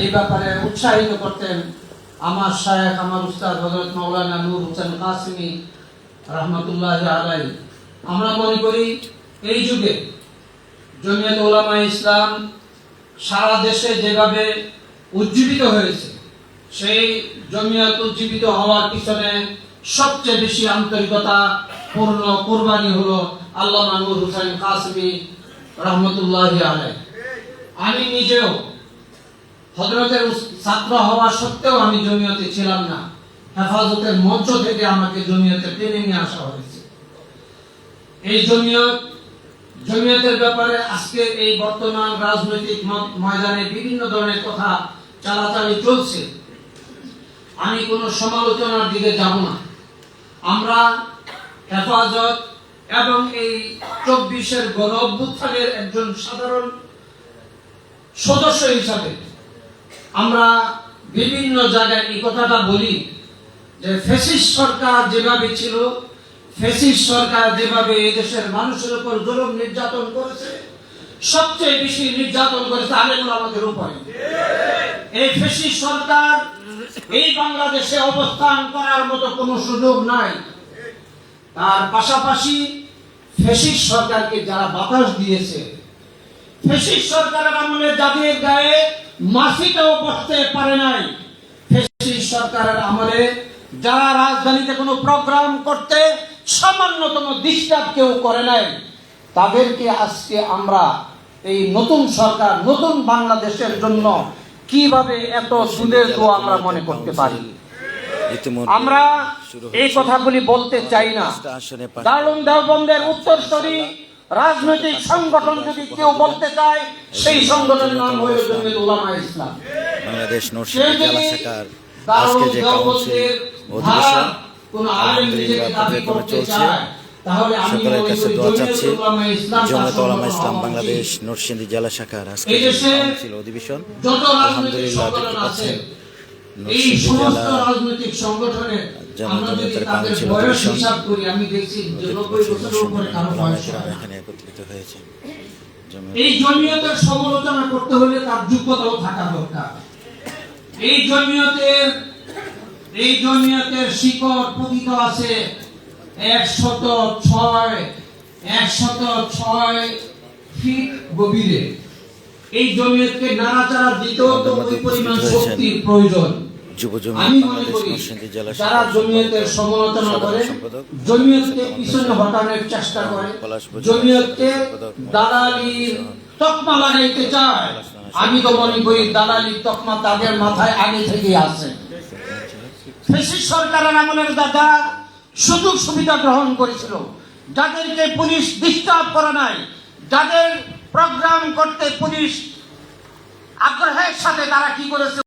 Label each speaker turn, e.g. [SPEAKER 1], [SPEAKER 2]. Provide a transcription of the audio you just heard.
[SPEAKER 1] এই ব্যাপারে উৎসাহিত করতেন আমার শায়েখ, আমার উস্তাদ হজরত মাওলানা নূর হোসেন কাসিমি রহমতুল্লাহ আলাই আমরা মনে করি এই যুগে জমিয়ত ওলামা ইসলাম সারা দেশে যেভাবে উজ্জীবিত হয়েছে, সেই জমিয়ত উজ্জীবিত হওয়ার পিছনে সবচেয়ে বেশি আন্তরিকতা পূর্ণ কোরবানি হলো আল্লাহ নূর হোসেন কাসমি রহমতুল্লাহ আলাই আমি নিজেও হজরতের ছাত্র হওয়া সত্ত্বেও আমি জমিয়তে ছিলাম না। হেফাজতের মঞ্চ থেকে আমাকে জমিয়তে টেনে নিয়ে আসা হয়েছে। এই জমিয়ত জমিয়তের ব্যাপারে আজকে এই বর্তমান রাজনৈতিক ময়দানে বিভিন্ন ধরনের কথা চালাচালি চলছে। আমি কোনো সমালোচনার দিকে যাব না। আমরা হেফাজত এবং এই চব্বিশের গণ অভ্যুত্থানের একজন সাধারণ সদস্য হিসাবে আমরা বিভিন্ন জায়গায় এই কথাটা বলি যে ফেসিস্ট সরকার যেভাবে ছিল ফেসিস্ট সরকার যেভাবে দেশের মানুষের উপর জুলুম নির্যাতন করেছে, সবচেয়ে বেশি নির্যাতন করেছে আলেমুল আমাদের উপরে। এই ফেসিস্ট সরকার এই বাংলাদেশে অবস্থান করার মতো কোনো সুযোগ নাই। তার পাশাপাশি ফেসিস্ট সরকারকে যারা বাতাস দিয়েছে ফেসিস্ট সরকারের আমলে যাদের গায়ে মাসিটাও বসতে পারে নাই। ফেসিস্ট সরকারের আমলে যারা রাজধানীতে কোনো প্রোগ্রাম করতে সামান্যতম ডিস্টার্ব কেউ করে নাই তাদেরকে আজকে আমরা এই নতুন সরকার নতুন বাংলাদেশের জন্য কীভাবে এত সুদের দোয়া আমরা মনে করতে পারি? আমরা এই কথাগুলি বলতে চাই না। দারুণ দেওবন্দের উত্তরসূরি রাজনৈতিক সংগঠন যদি কেউ বলতে চায় সেই সংগঠনের নাম হলো জমিয়ত উলামা ইসলাম।
[SPEAKER 2] বাংলাদেশ
[SPEAKER 1] সে
[SPEAKER 2] নরসিংদী জেলা শাখার আজকে যে কাউন্সিল অধিবেশন আলহামদুলিল্লাহ
[SPEAKER 1] করতে
[SPEAKER 2] চলছে। সকলের কাছে দোয়া চাচ্ছি।
[SPEAKER 1] উলামা
[SPEAKER 2] জমিয়ত ওলামা ইসলাম বাংলাদেশ। নরসিংদী জেলা শাখার আজকে কাউন্সিল অধিবেশন আলহামদুলিল্লাহ
[SPEAKER 1] সংগঠন
[SPEAKER 2] দেখতে পাচ্ছেন নরসিংদী জেলা এখানে একত্রিত হয়েছে।
[SPEAKER 1] এই জমিয়তের সমালোচনা করতে হলে তার যোগ্যতাও থাকা দরকার। এই জমিয়তের এই জমিয়তের শিকড় পতিত আছে একশত ছয় একশত ছয় ফিট গভীরে। এই জমিয়তকে নাড়াচাড়া দিতেও তো ওই পরিমাণ শক্তির প্রয়োজন। আমি
[SPEAKER 2] বাংলাদেশ নরসিংদী জেলা
[SPEAKER 1] যারা জমিয়তের সমালোচনা করে জমিয়তকে পিছনে হটানোর চেষ্টা করে জমিয়তকে
[SPEAKER 2] সম্পাদক,
[SPEAKER 1] তকমা লাগাইতে চায়। আমি তো মনে করি দালালির তকমা তাদের মাথায় আগে থেকে আছে। সরকারের আমলের দাদা সুযোগ সুবিধা গ্রহণ করেছিল। যাদেরকে পুলিশ ডিস্টার্ব করে নাই যাদের প্রোগ্রাম করতে পুলিশ আগ্রহের সাথে তারা কি করেছে